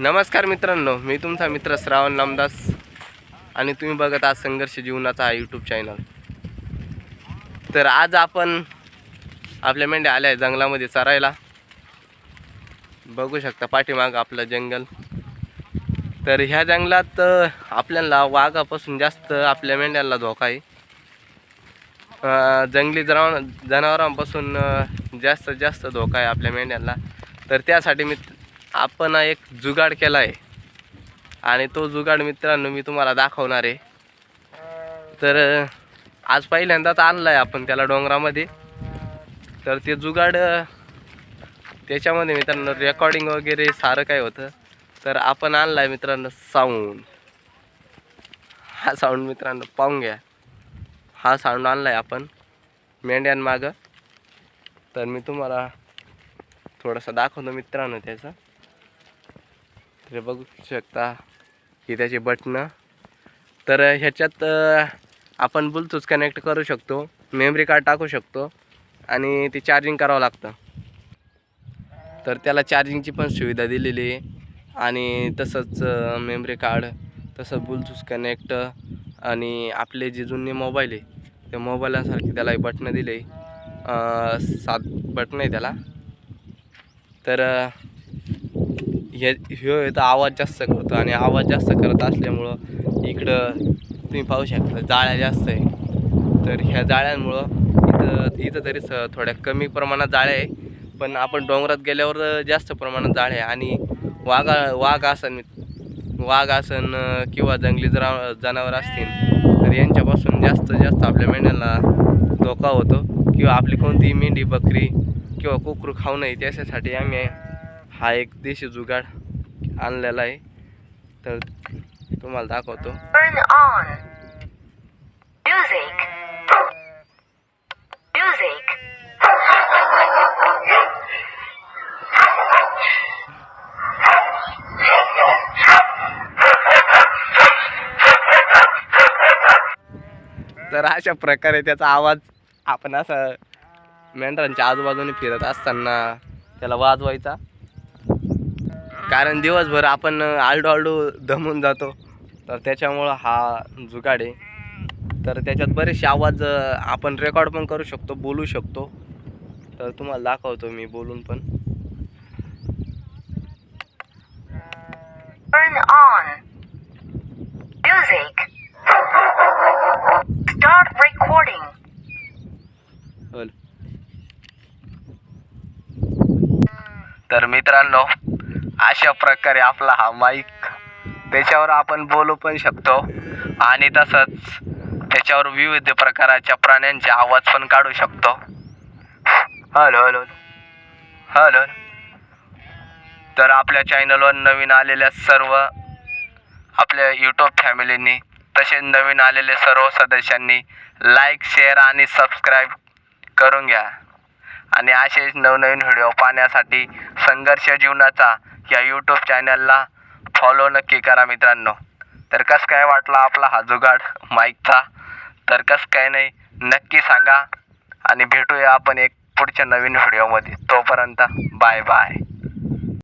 नमस्कार मित्रांनो मी तुमचा मित्र श्रावण नामदास आणि तुम्ही बघत आहात संघर्ष जीवनाचा हा यूट्यूब चॅनल तर आज आपण आपल्या मेंढ्या आल्या आहे जंगलामध्ये चरायला. बघू शकता पाठीमाग आपलं जंगल. तर ह्या जंगलात आपल्याला वाघापासून जास्त आपल्या मेंढ्यांना धोका आहे. जंगली जनावर जनावरांपासून जास्त जास्त धोका आहे आपल्या मेंढ्यांना तर त्यासाठी मी आपण एक जुगाड केला आहे आणि तो जुगाड मित्रांनो मी तुम्हाला दाखवणार आहे. तर आज पहिल्यांदाच आणला आहे आपण त्याला डोंगरामध्ये. तर ते जुगाड त्याच्यामध्ये मित्रांनो रेकॉर्डिंग वगैरे सारं काय होतं. तर आपण आणला आहे मित्रांनो साऊंड हा साऊंड मित्रांनो पाहून घ्या. हा साऊंड आणला आहे आपण मेंढ्यांमागं. तर मी तुम्हाला थोडंसं दाखवतो मित्रांनो त्याचं. तर बघू शकता ही त्याची बटणं. तर ह्याच्यात आपण ब्लूटूथ कनेक्ट करू शकतो मेमरी कार्ड टाकू शकतो आणि ते चार्जिंग करावं लागतं. तर त्याला चार्जिंगची पण सुविधा दिलेली आहे. आणि तसंच मेमरी कार्ड तसं ब्लूटूथ कनेक्ट आणि आपले जे जुने मोबाईल आहे त्या मोबाईलासारखे त्याला बटणं दिले सात बटणं आहे त्याला. तर हे ह्यो तर आवाज जास्त करतो आणि आवाज जास्त करत असल्यामुळं इकडं तुम्ही पाहू शकता जाळ्या जास्त आहे. तर ह्या जाळ्यांमुळं इथं इथं तरी स थोड्या कमी प्रमाणात जाळ्या आहे. पण आपण डोंगरात गेल्यावर जास्त प्रमाणात जाळ्या आहे. आणि वाघा वाघ आसन वाघ आसन किंवा जंगली जरा जनावर असतील तर यांच्यापासून जास्त जास्त आपल्या मेंढ्यांना धोका होतो. किंवा आपली कोणतीही मेंढी बकरी किंवा कुकरू खाऊ नये त्याच्यासाठी आम्ही हा एक देशी जुगाड आणलेला आहे. तर तुम्हाला दाखवतो. तर अशा प्रकारे त्याचा आवाज आपण असा मेंढरांच्या आजूबाजूने फिरत असताना त्याला वाजवायचा. कारण दिवसभर आपण आलडो आलडो दमून जातो. तर त्याच्यामुळं हा जुगाड आहे. तर त्याच्यात बरेचसे आवाज आपण रेकॉर्ड पण करू शकतो बोलू शकतो. तर तुम्हाला दाखवतो मी बोलून पण. तर मित्रांनो अशा प्रकारे आपला हा माईक त्याच्यावर आपण बोलू पण शकतो. आणि तसंच त्याच्यावर विविध प्रकाराच्या प्राण्यांचे आवाज पण काढू शकतो. हॅलो हॅलो हॅलो तर आपल्या चॅनलवर नवीन आलेल्या सर्व आपल्या यूट्यूब फॅमिलीनी तसेच नवीन आलेले सर्व सदस्यांनी लाईक शेअर आणि सबस्क्राईब करून घ्या. आणि असेच नवनवीन व्हिडिओ पाहण्यासाठी संघर्ष जीवनाचा या यूट्यूब चॅनलला फॉलो नक्की करा मित्रांनो. तर कसं काय वाटला आपला हा जुगाड माईकचा? तर कसं काय नाही नक्की सांगा. आणि भेटूया आपण एक पुढच्या नवीन व्हिडिओमध्ये तोपर्यंत बाय बाय.